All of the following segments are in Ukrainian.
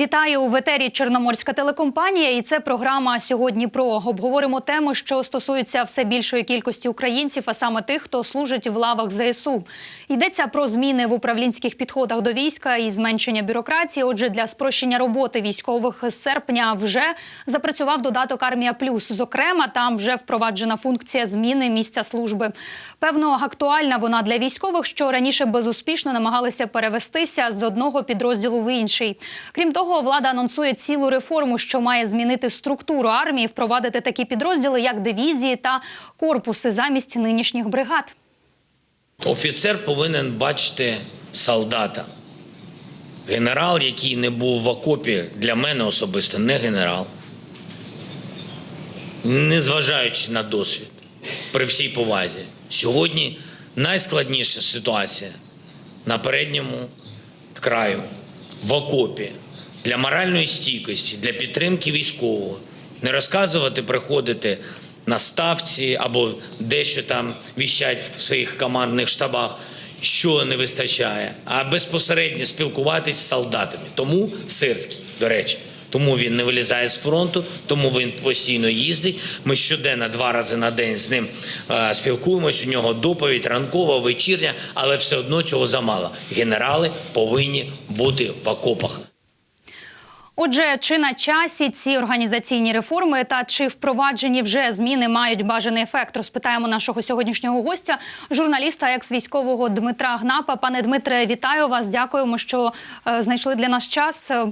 Вітаю в етері Чорноморська телекомпанія, і це програма сьогодні. Про обговоримо тему, що стосується все більшої кількості українців, а саме тих, хто служить в лавах ЗСУ. Йдеться про зміни в управлінських підходах до війська і зменшення бюрократії. Отже, для спрощення роботи військових з серпня вже запрацював додаток Армія Плюс. Зокрема, там вже впроваджена функція зміни місця служби. Певно, актуальна вона для військових, що раніше безуспішно намагалися перевестися з одного підрозділу в інший. Крім того, влада анонсує цілу реформу, що має змінити структуру армії, впровадити такі підрозділи, як дивізії та корпуси замість нинішніх бригад. Офіцер повинен бачити солдата. Генерал, який не був в окопі, для мене особисто не генерал. Незважаючи на досвід, при всій повазі. Сьогодні найскладніша ситуація на передньому краю, в окопі, для моральної стійкості, для підтримки військового. Не розказувати, приходити на ставці або дещо там віщать в своїх командних штабах, що не вистачає, а безпосередньо спілкуватись з солдатами. Тому Сирський, до речі, тому він не вилізає з фронту, тому він постійно їздить. Ми щоденно два рази на день з ним е, спілкуємось. У нього доповідь ранкова, вечірня, але все одно цього замало. Генерали повинні бути в окопах. Отже, чи на часі ці організаційні реформи та чи впроваджені вже зміни мають бажаний ефект? Розпитаємо нашого сьогоднішнього гостя, журналіста екс-військового Дмитра Гнапа. Пане Дмитре, вітаю вас. Дякуємо, що е, знайшли для нас час. Е,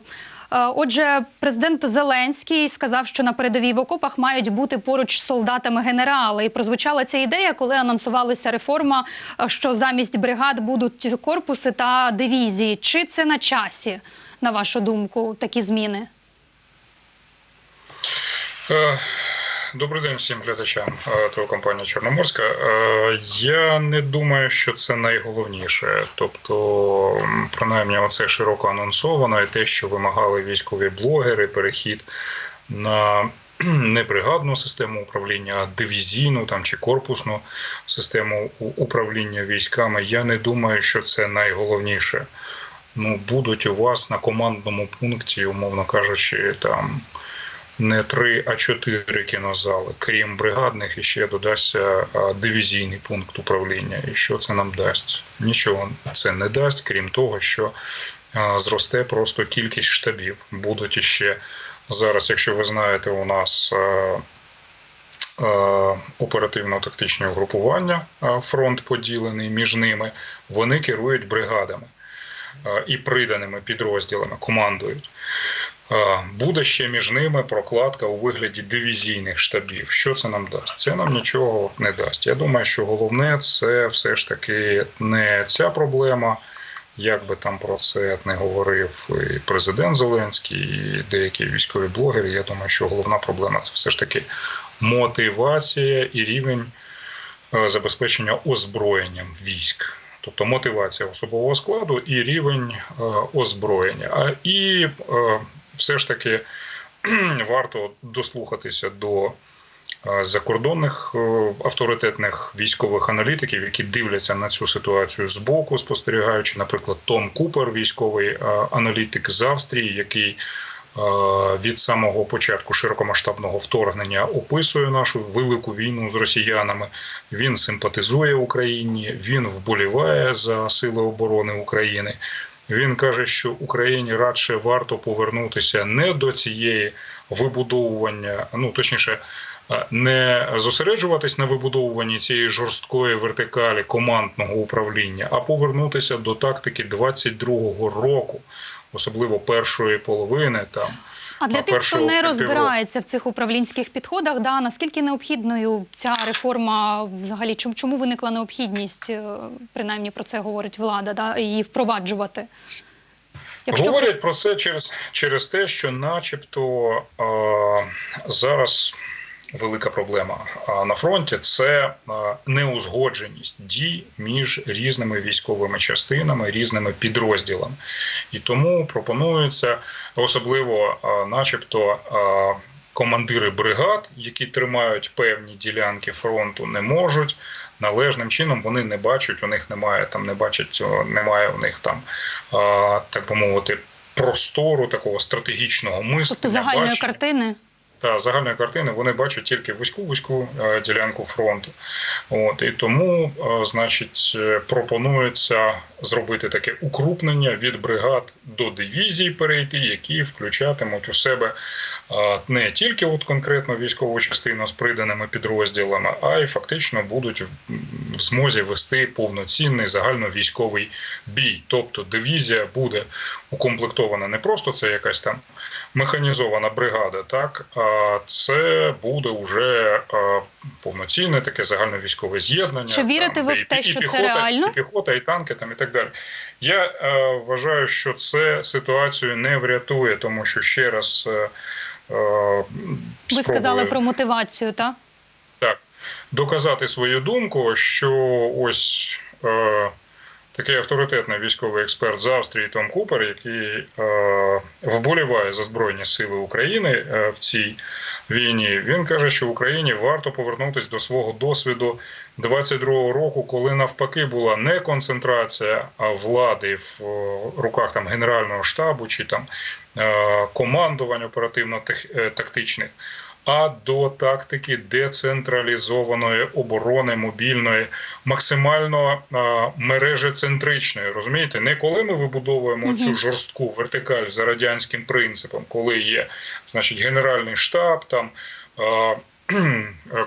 Отже, президент Зеленський сказав, що на передовій в окопах мають бути поруч з солдатами генерали. І прозвучала ця ідея, коли анонсувалася реформа, е, що замість бригад будуть корпуси та дивізії. Чи це на часі? На вашу думку, такі зміни? Е, Добрий день всім глядачам е, телекомпанії Чорноморська. Е, Я не думаю, що це найголовніше. Тобто, принаймні, оце широко анонсовано, і те, що вимагали військові блогери, перехід на не бригадну систему управління, а дивізійну там чи корпусну систему управління військами. Я не думаю, що це найголовніше. Ну, будуть у вас на командному пункті, умовно кажучи, там не три, а чотири кінозали. Крім бригадних, і ще додасться дивізійний пункт управління. І що це нам дасть? Нічого це не дасть, крім того, що зросте просто кількість штабів. Будуть іще зараз, якщо ви знаєте, у нас. Оперативно-тактичні угрупування фронт поділений між ними, вони керують бригадами і приданими підрозділами, командують. Буде ще між ними прокладка у вигляді дивізійних штабів. Що це нам дасть? Це нам нічого не дасть. Я думаю, що головне це все ж таки не ця проблема. Як би там про це не говорив і президент Зеленський, і деякі військові блогери. Я думаю, що головна проблема це все ж таки мотивація і рівень е, забезпечення озброєнням військ. Тобто мотивація особового складу і рівень е, озброєння. А і е, все ж таки варто дослухатися до е, закордонних авторитетних військових аналітиків, які дивляться на цю ситуацію збоку, спостерігаючи, наприклад, Том Купер, військовий аналітик з Австрії, який від самого початку широкомасштабного вторгнення описує нашу велику війну з росіянами. Він симпатизує Україні, він вболіває за сили оборони України. Він каже, що Україні радше варто повернутися не до цієї вибудовування, ну точніше, е, не зосереджуватись на вибудовуванні цієї жорсткої вертикалі командного управління, а повернутися до тактики 22-го року, особливо першої половини там. А для тих, хто не розбирається в цих управлінських підходах, да наскільки необхідною ця реформа взагалі? Чому виникла необхідність, е, принаймні про це говорить влада, да її впроваджувати? Говорять про це через, через те, що, начебто, е, зараз велика проблема на фронті це неузгодженість дій між різними військовими частинами, різними підрозділами. І тому пропонується особливо, начебто, командири бригад, які тримають певні ділянки фронту, не можуть. Належним чином вони не бачать, у них немає там, не бачать, немає у них там, так би мовити, простору такого стратегічного Тобто загальної бачення картини. Та загальної картини вони бачать тільки вузьку вузьку е, ділянку фронту. От і тому, е, значить, е, пропонується зробити таке укрупнення від бригад до дивізій перейти, які включатимуть у себе не тільки от конкретно військову частину з приданими підрозділами, а й фактично будуть в змозі вести повноцінний загальновійськовий бій. Тобто дивізія буде укомплектована не просто це якась там механізована бригада, так а це буде вже е, повноцінне таке загальновійськове з'єднання. Чи вірите там, ви в те, і що це піхота, реально? І піхота, і танки там і так далі. Я е, вважаю, що це ситуацію не врятує, тому що ще раз. Е, е, Ви сказали про мотивацію, так? так, доказати свою думку, що ось е, такий авторитетний військовий експерт з Австрії Том Купер, який е, вболіває за Збройні Сили України е, в цій війні, він каже, що Україні варто повернутися до свого досвіду 22-го року, коли навпаки була не концентрація влади в е, руках там Генерального штабу чи там е, командувань оперативно-тактичних а до тактики децентралізованої оборони мобільної, максимально а, мережецентричної. Розумієте, не коли ми вибудовуємо цю жорстку вертикаль за радянським принципом, коли є значить генеральний штаб, там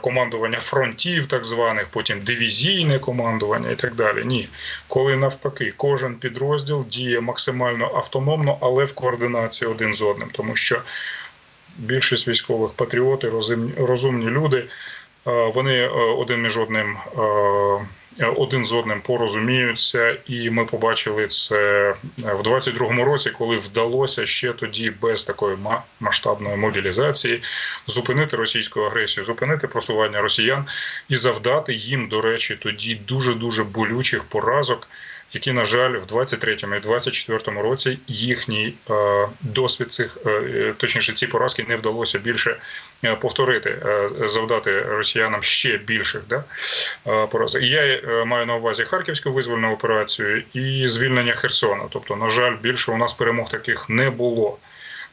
командування фронтів, так званих, потім дивізійне командування і так далі. Ні, коли навпаки, кожен підрозділ діє максимально автономно, але в координації один з одним, тому що більшість військових патріоти, розумні, люди. е, Вони е, один між одним е, один з одним порозуміються, і ми побачили це в 22-му році, коли вдалося ще тоді без такої ма- масштабної мобілізації зупинити російську агресію, зупинити просування росіян і завдати їм, до речі, тоді дуже дуже болючих поразок які, на жаль, в 23-му і 24-му році їхній е, досвід цих, е, е, точніше, ці поразки не вдалося більше повторити, завдати росіянам ще більших да, поразок. І я маю на увазі Харківську визвольну операцію і звільнення Херсона. Тобто, на жаль, більше у нас перемог таких не було.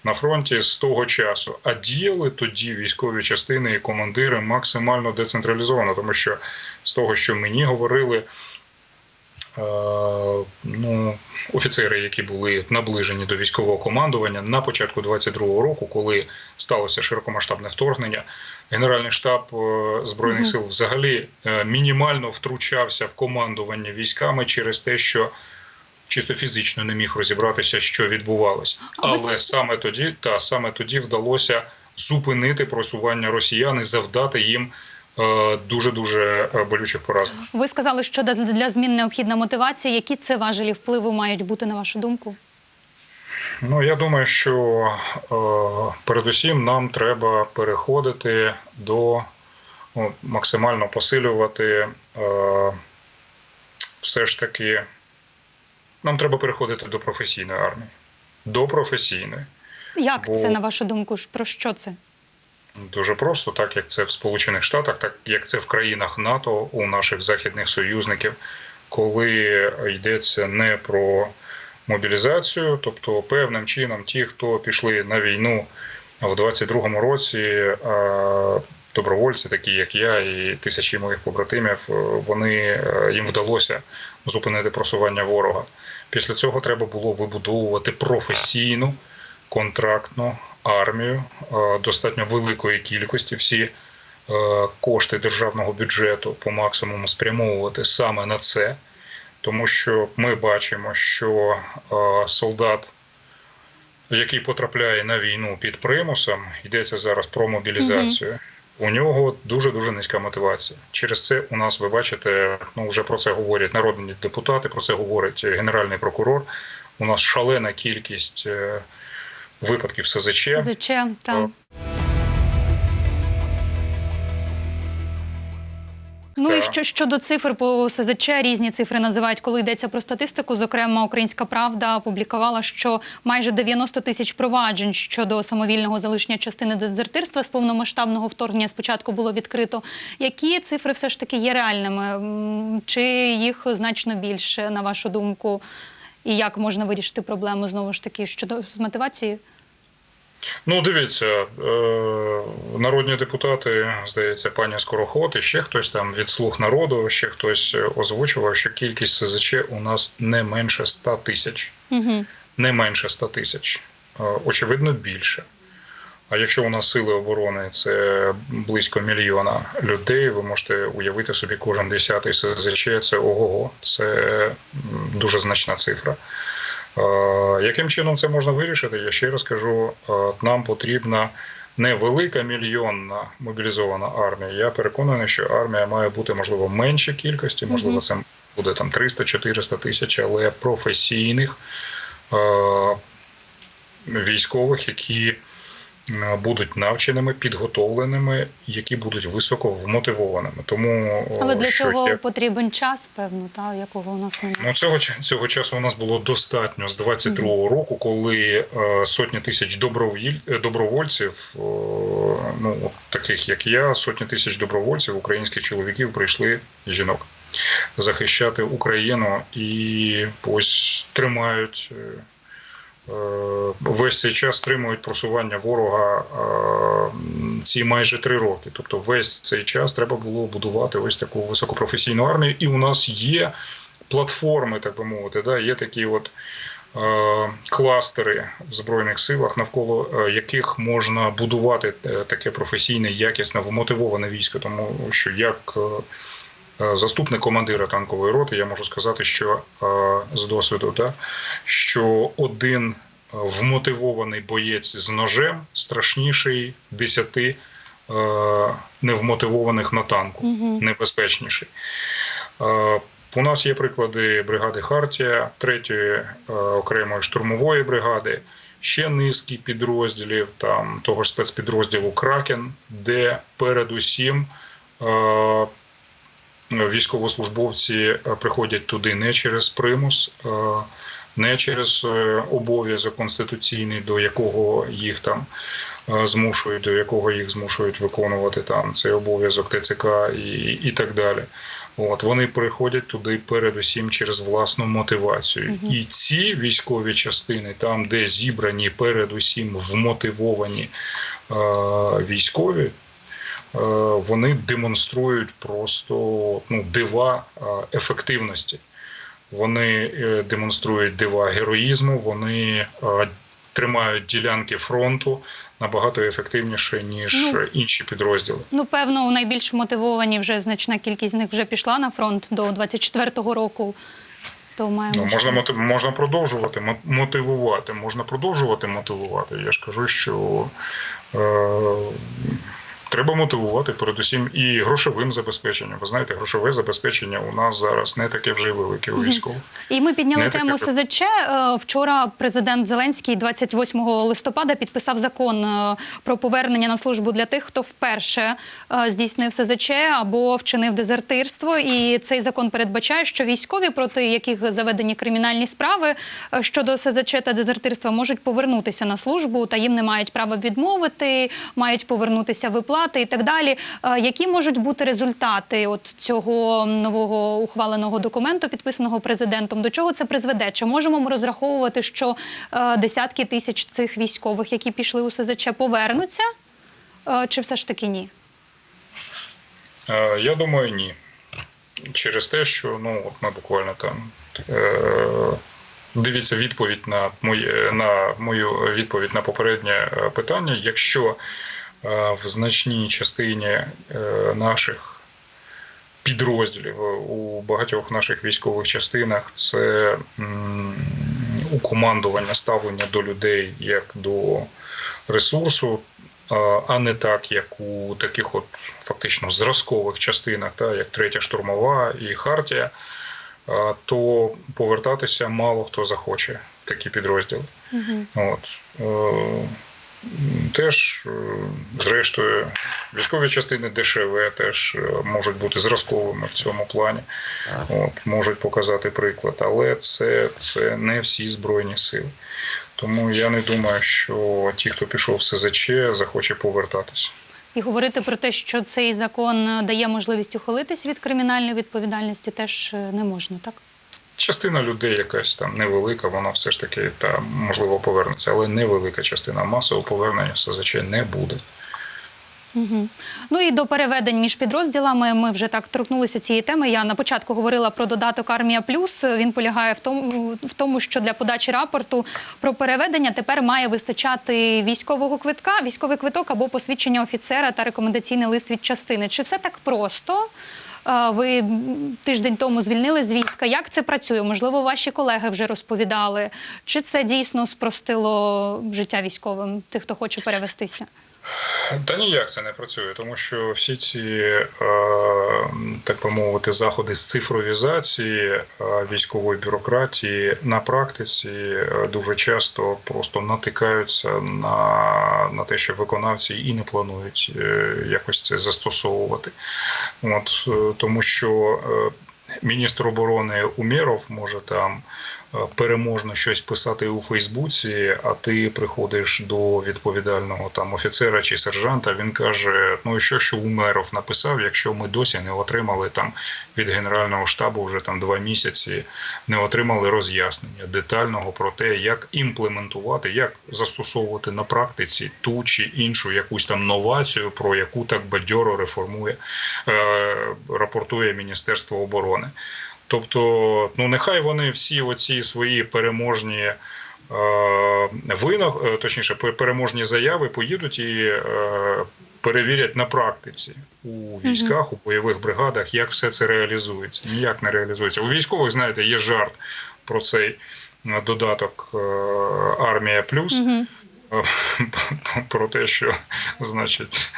На фронті з того часу, а діяли тоді військові частини і командири максимально децентралізовано, тому що з того, що мені говорили ну, офіцери, які були наближені до військового командування на початку 22-го року, коли сталося широкомасштабне вторгнення, Генеральний штаб е, збройних сил взагалі е, мінімально втручався в командування військами через те, що чисто фізично не міг розібратися, що відбувалося. Але саме тоді, та саме тоді вдалося зупинити просування росіян і завдати їм дуже дуже болючих поразок. Ви сказали, що для- для змін необхідна мотивація. Які це важелі впливу мають бути на вашу думку? Ну я думаю, що е, передусім нам треба переходити до ну, максимально посилювати е, все ж таки. Нам треба переходити до професійної армії. До професійної. Як Бо- це на вашу думку? Про що це? Дуже просто, так як це в Сполучених Штатах, так як це в країнах НАТО у наших західних союзників, коли йдеться не про мобілізацію, тобто певним чином ті, хто пішли на війну в 22-му році, е, добровольці, такі як я, і тисячі моїх побратимів, е, вони е, їм вдалося зупинити просування ворога. Після цього треба було вибудовувати професійну контрактну армію е, достатньо великої кількості. Всі е, кошти державного бюджету по максимуму спрямовувати саме на це, тому що ми бачимо, що е, солдат, який потрапляє на війну під примусом, йдеться зараз про мобілізацію. У нього дуже дуже низька мотивація. Через це у нас ви бачите, ну вже про це говорять народні депутати, про це говорить генеральний прокурор. У нас шалена кількість випадків СЗЧ. СЗЧ, там. Ну і що щодо цифр по СЗЧ, різні цифри називають, коли йдеться про статистику. Зокрема, Українська Правда опублікувала, що майже 90 тисяч проваджень щодо самовільного залишення частини дезертирства з повномасштабного вторгнення спочатку було відкрито. Які цифри все ж таки є реальними? Чи їх значно більше, на вашу думку? І як можна вирішити проблему знову ж таки щодо з мотивацією? Ну, дивіться, е, народні депутати, здається, пані Скороход і ще хтось там від слуг народу, ще хтось озвучував, що кількість СЗЧ у нас не менше 100 тисяч. Угу. Не менше 100 тисяч. Е, Очевидно, більше. А якщо у нас сили оборони це близько мільйона людей, ви можете уявити собі, кожен десятий СЗЧ це ого-го, це дуже значна цифра. Яким чином це можна вирішити? Я ще раз кажу, нам потрібна не велика мільйонна мобілізована армія. Я переконаний, що армія має бути можливо менше кількості, можливо, це буде там 300-400 тисяч, але професійних військових, які будуть навченими, підготовленими, які будуть високо вмотивованими. Тому Але для що цього є- потрібен час, певно, та якого у нас немає. Ну, цього цього часу у нас було достатньо з 22-го року, коли е, сотні тисяч добровіль, е, добровольців, е, ну таких як я, сотні тисяч добровольців, українських чоловіків прийшли жінок захищати Україну і ось тримають. е, е, Весь цей час стримують просування ворога е, ці майже три роки. Тобто, весь цей час треба було будувати ось таку високопрофесійну армію, і у нас є платформи, так би мовити, да, є такі от е, кластери в Збройних силах, навколо е, яких можна будувати е, таке професійне, якісне, вмотивоване військо. Тому що як е, е, заступник командира танкової роти, я можу сказати, що е, з досвіду, да, що один е, вмотивований боєць з ножем страшніший десяти е, невмотивованих на танку Угу. небезпечніший. Е, У нас є приклади бригади Хартія, третьої е, окремої штурмової бригади, ще низки підрозділів, там того ж спецпідрозділу Кракен, де передусім е, військовослужбовці е, приходять туди не через примус, е, не через е, обов'язок конституційний, до якого їх там змушують, до якого їх змушують виконувати там цей обов'язок ТЦК і, і так далі. От вони приходять туди передусім через власну мотивацію. Мгм. І ці військові частини, там, де зібрані передусім вмотивовані е, військові, вони демонструють просто ну, дива е, ефективності. Вони е, демонструють дива героїзму, вони е, тримають ділянки фронту набагато ефективніше, ніж Ну, е, інші підрозділи. Ну, певно, найбільш мотивовані вже значна кількість з них вже пішла на фронт до 24-го року. То маємо Ну, можна можна продовжувати мо- мотивувати. Можна продовжувати мотивувати. Я ж кажу, що е, треба мотивувати передусім і грошовим забезпеченням. Ви знаєте, грошове забезпечення у нас зараз не таке вже велике у Мгм. військових. І ми підняли Не тему про- СЗЧ. Е, Вчора президент Зеленський 28 листопада підписав закон е, про повернення на службу для тих, хто вперше е, здійснив СЗЧ або вчинив дезертирство. І цей закон передбачає, що військові, проти яких заведені кримінальні справи щодо СЗЧ та дезертирства, можуть повернутися на службу, та їм не мають права відмовити, мають повернутися виплати і так далі. Е, Які можуть бути результати от цього нового ухваленого документу, підписаного президентом? До чого це призведе? Чи можемо ми розраховувати, що е, десятки тисяч цих військових, які пішли у СЗЧ, повернуться? Е, Чи все ж таки ні? Я думаю, ні. Через те, що ну от ми буквально там дивіться відповідь на моє на мою відповідь на попереднє питання. Якщо в значній частині е, наших підрозділів е, у багатьох наших військових частинах це у командування ставлення до людей як до ресурсу, а- а не так, як у таких от фактично зразкових частинах, та, як третя штурмова і Хартія, то повертатися мало хто захоче в такі підрозділи. Угу. От. Теж, е, зрештою, військові частини ДШВ теж е, можуть бути зразковими в цьому плані, от, можуть показати приклад, але це, це не всі збройні сили. Тому я не думаю, що ті, хто пішов в СЗЧ, захоче повертатися. І говорити про те, що цей закон дає можливість ухилитись від кримінальної відповідальності, теж е, не можна, так? Частина людей, якась там невелика, вона все ж таки та можливо повернеться, але невелика частина масового повернення СЗЧ не буде. Угу. Ну і до переведень між підрозділами ми вже так торкнулися цієї теми. Я на початку говорила про додаток Армія Плюс. Він полягає в тому, в тому, що для подачі рапорту про переведення тепер має вистачати військового квитка, військовий квиток або посвідчення офіцера та рекомендаційний лист від частини. Чи все так просто? Ви тиждень тому звільнили з війська. Як це працює? Можливо, ваші колеги вже розповідали. Чи це дійсно спростило життя військовим, тих, хто хоче перевестися? Та ніяк це не працює, тому що всі ці, е, так би мовити, заходи з цифровізації е, військової бюрократії на практиці е, дуже часто просто натикаються на, на те, що виконавці і не планують якось це застосовувати. От, тому що міністр оборони Умєров може там переможно щось писати у Фейсбуці, а ти приходиш до відповідального там офіцера чи сержанта. Він каже: Ну що, що Умеров написав, якщо ми досі не отримали там від генерального штабу вже там два місяці, не отримали роз'яснення детального про те, як імплементувати, як застосовувати на практиці ту чи іншу якусь там новацію, про яку так бадьоро реформує, е, рапортує Міністерство оборони. Тобто, ну нехай вони всі оці свої переможні е, виног, е, точніше, пе- переможні заяви поїдуть і е, перевірять на практиці у військах, у бойових бригадах, як все це реалізується. Ніяк не реалізується. У військових, знаєте, є жарт про цей додаток е, Армія Плюс. Угу. Про те, що значить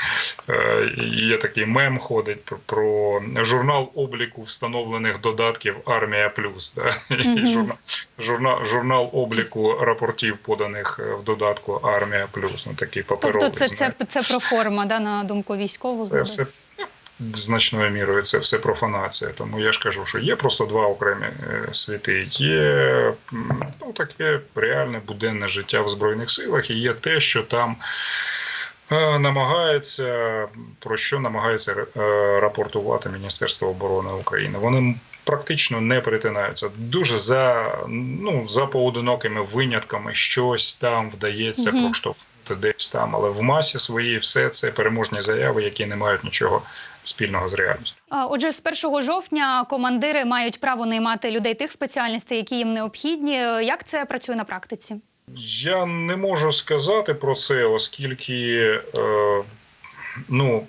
е, є такий мем ходить про- про журнал обліку встановлених додатків Армія Плюс. Да? І журнал, журнал, журнал обліку рапортів, поданих е, в додатку Армія Плюс. Ну такий паперовий. Тобто це, це, це, це проформа, да, на думку військових. Це все значною мірою це все профанація. Тому я ж кажу, що є просто два окремі е, світи. Є ну, таке реальне буденне життя в Збройних силах, і є те, що там. е, Намагається про що намагається е, рапортувати Міністерство оборони України. Вони практично не перетинаються. Дуже за ну за поодинокими винятками щось там вдається Мгм. проштовхнути десь там, але в масі своїй все це переможні заяви, які не мають нічого спільного з реальністю. Отже, з 1 жовтня командири мають право наймати людей тих спеціальностей, які їм необхідні. Як це працює на практиці? Я не можу сказати про це, оскільки, е, ну,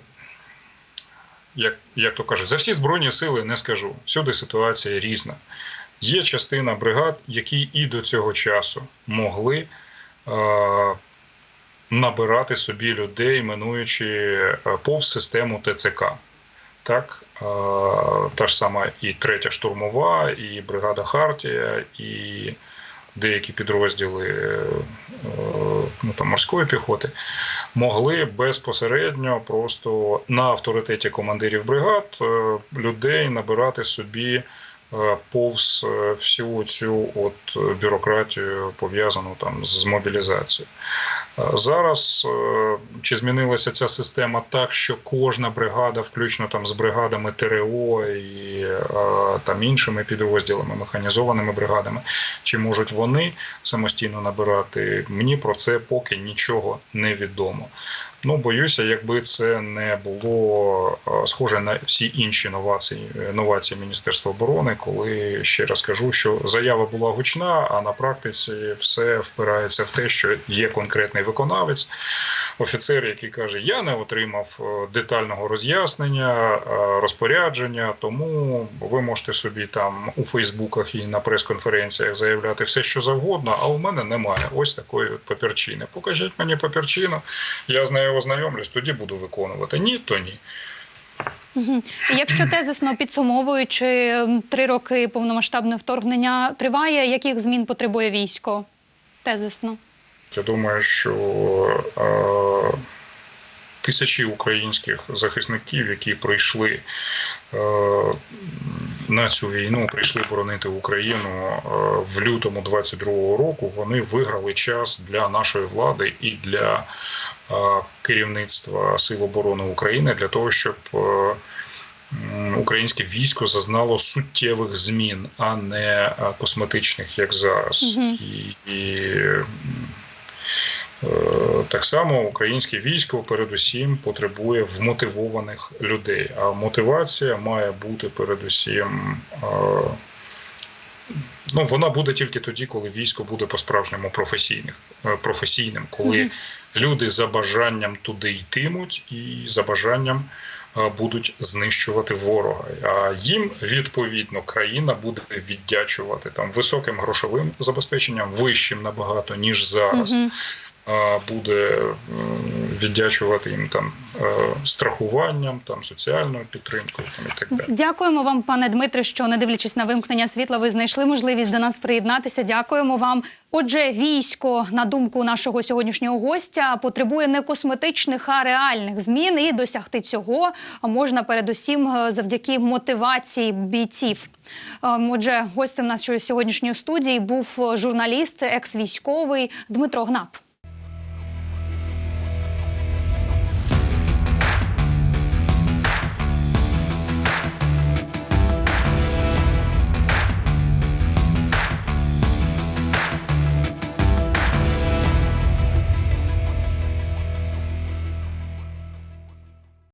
як, як то кажуть, за всі збройні сили не скажу. Всюди ситуація різна. Є частина бригад, які і до цього часу могли е, набирати собі людей, минуючи е, повз систему ТЦК. Так, та ж сама і третя штурмова, і бригада Хартія, і деякі підрозділи е, ну, там, морської піхоти могли безпосередньо просто на авторитеті командирів бригад е, людей набирати собі е, повз всю цю от бюрократію пов'язану там з мобілізацією. Зараз е, чи змінилася ця система так, що кожна бригада, включно там з бригадами ТРО і е, там іншими підрозділами, механізованими бригадами, чи можуть вони самостійно набирати? Мені про це поки нічого не відомо. Ну, боюся, якби це не було е, схоже на всі інші новації, новації Міністерства оборони, коли ще раз кажу, що заява була гучна, а на практиці все впирається в те, що є конкретний виконавець, офіцер, який каже: Я не отримав е, детального роз'яснення, е, розпорядження, тому ви можете собі там у Фейсбуках і на прес-конференціях заявляти все, що завгодно, а у мене немає ось такої папірчини. Покажіть мені папірчину, я з нею ознайомлюсь, тоді буду виконувати. Ні, то ні. Якщо тезисно підсумовуючи три роки повномасштабне вторгнення триває, яких змін потребує військо? Тезисно. Я думаю, що е, тисячі українських захисників, які прийшли е, на цю війну, прийшли боронити Україну е, в лютому 22-го року, вони виграли час для нашої влади і для е, керівництва Сил оборони України для того, щоб е, українське військо зазнало суттєвих змін, а не е, косметичних, як зараз. Мгм. І, і е, так само українське військо передусім потребує вмотивованих людей. А мотивація має бути передусім. е, Ну, вона буде тільки тоді, коли військо буде по-справжньому е, професійним, коли Мгм. люди за бажанням туди йтимуть і за бажанням е, будуть знищувати ворога. А їм відповідно країна буде віддячувати там високим грошовим забезпеченням, вищим набагато ніж зараз. Мгм. А, Буде віддячувати їм там е, страхуванням, там соціальною підтримкою там, і так далі. Дякуємо вам, пане Дмитре, що не дивлячись на вимкнення світла, ви знайшли можливість до нас приєднатися. Дякуємо вам. Отже, військо, на думку нашого сьогоднішнього гостя, потребує не косметичних, а реальних змін. І досягти цього можна передусім е, завдяки мотивації бійців. Ем, Отже, гостем нашої сьогоднішньої студії був е, журналіст, екс-військовий Дмитро Гнап.